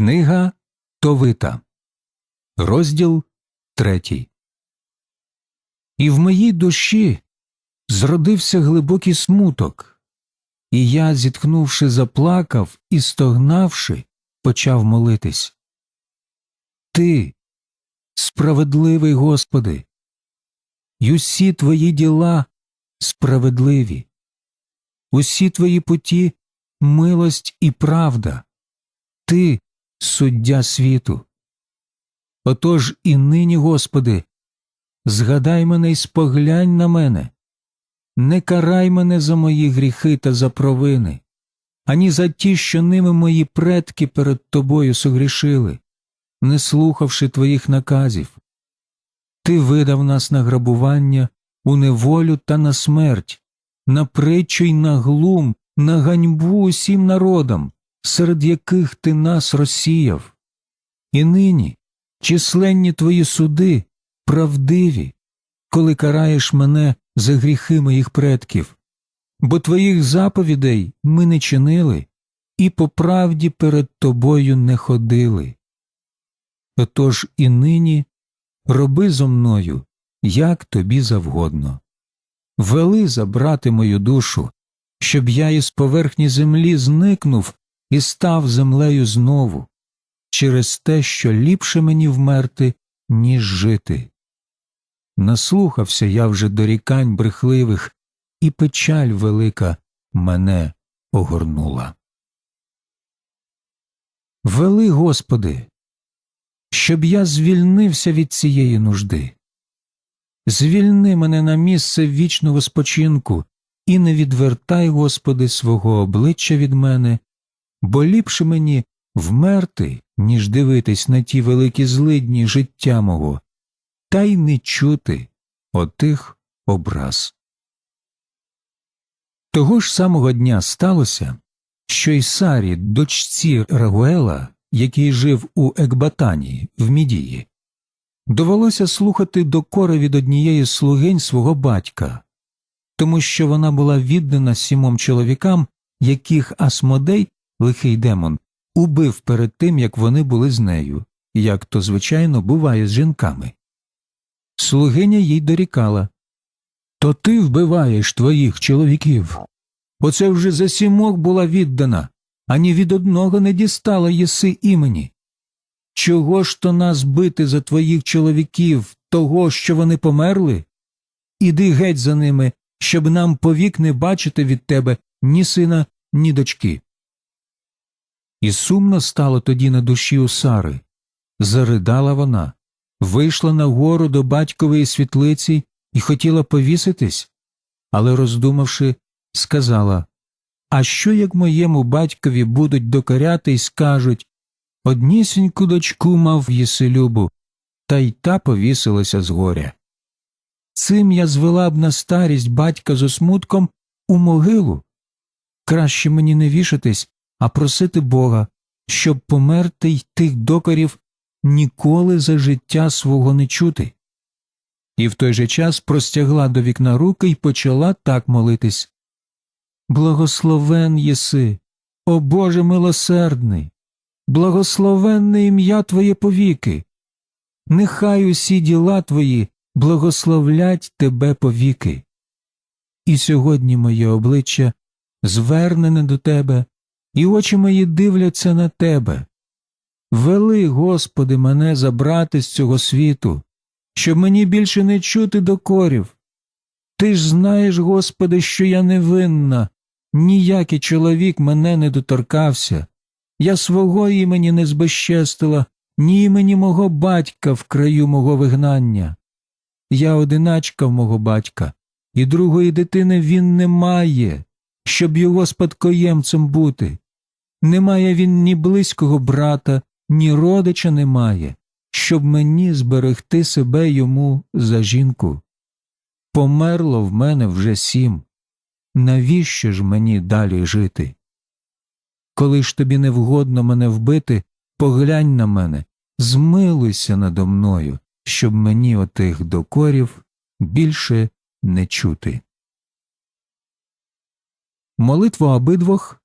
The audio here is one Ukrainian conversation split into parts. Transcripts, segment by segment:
Книга Товита, розділ третій. І в моїй душі зродився глибокий смуток, і я, зітхнувши, заплакав і стогнавши, почав молитись. Ти, справедливий Господи, й усі твої діла справедливі, усі твої путі милость і правда. Ти суддя світу. Отож і нині, Господи, згадай мене й споглянь на мене, не карай мене за мої гріхи та за провини, ані за ті, що ними мої предки перед Тобою согрішили, не слухавши Твоїх наказів. Ти видав нас на грабування, у неволю та на смерть, на притчу й на глум, на ганьбу усім народам серед яких ти нас розсіяв. І нині численні твої суди правдиві, коли караєш мене за гріхи моїх предків, бо твоїх заповідей ми не чинили і по правді перед тобою не ходили. Отож і нині роби зо мною, як тобі завгодно. Вели забрати мою душу, щоб я із поверхні землі зникнув і став землею знову, через те, що ліпше мені вмерти, ніж жити. Наслухався я вже дорікань брехливих, і печаль велика мене огорнула. Вели, Господи, щоб я звільнився від цієї нужди. Звільни мене на місце вічного спочинку і не відвертай, Господи, свого обличчя від мене бо ліпше мені вмерти, ніж дивитись на ті великі злидні життя мого, та й не чути отих образ. Того ж самого дня сталося, що й Сарі, дочці Рагуела, який жив у Екбатані в Мідії, довелося слухати докори від однієї слугинь свого батька, тому що вона була віддана сімом чоловікам, яких Асмодей лихий демон, убив перед тим, як вони були з нею, як то, звичайно, буває з жінками. Слугиня їй дорікала То ти вбиваєш твоїх чоловіків. Оце вже за сімок була віддана, ані від одного не дістала єси імені. Чого ж то нас бити за твоїх чоловіків, того, що вони померли? Іди геть за ними, щоб нам повік не бачити від тебе ні сина, ні дочки. І сумно стало тоді на душі у Сари. Заридала вона, вийшла на гору до батькової світлиці і хотіла повіситись, але, роздумавши, сказала А що, як моєму батькові будуть докоряти й скажуть однісіньку дочку мав єселюбу, та й та повісилася з горя. Цим я звела б на старість батька з осмутком у могилу. Краще мені не вішатись, а просити Бога, щоб померти й тих докорів ніколи за життя свого не чути. І в той же час простягла до вікна руки і почала так молитись Благословен єси, о Боже милосердний, благословенне ім'я Твоє повіки, нехай усі діла Твої благословлять Тебе повіки. І сьогодні моє обличчя звернене до Тебе і очі мої дивляться на тебе. Вели, Господи, мене забрати з цього світу, щоб мені більше не чути докорів. Ти ж знаєш, Господи, що я невинна, ніякий чоловік мене не доторкався, я свого імені не збезчестила, ні імені мого батька в краю мого вигнання. Я одиначка в мого батька, і другої дитини він не має щоб його спадкоємцем бути. Немає він ні близького брата, ні родича немає, щоб мені зберегти себе йому за жінку. Померло в мене вже сім. Навіщо ж мені далі жити? Коли ж тобі невгодно мене вбити, поглянь на мене, змилуйся надо мною, щоб мені отих докорів більше не чути. Молитву обидвох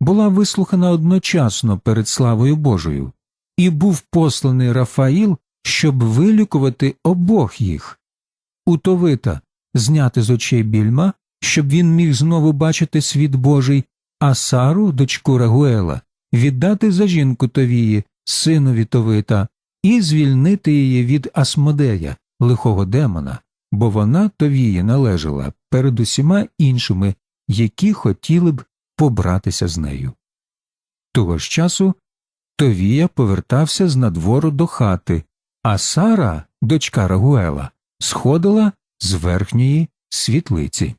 була вислухана одночасно перед славою Божою, і був посланий Рафаїл, щоб вилікувати обох їх. Утовита зняти з очей більма, щоб він міг знову бачити світ Божий, а Сару, дочку Рагуела, віддати за жінку Товії, синові Товита, і звільнити її від Асмодея, лихого демона, бо вона Товії належала перед усіма іншими, які хотіли б побратися з нею. Того ж часу Товія повертався з надвору до хати, а Сара, дочка Рагуела, сходила з верхньої світлиці.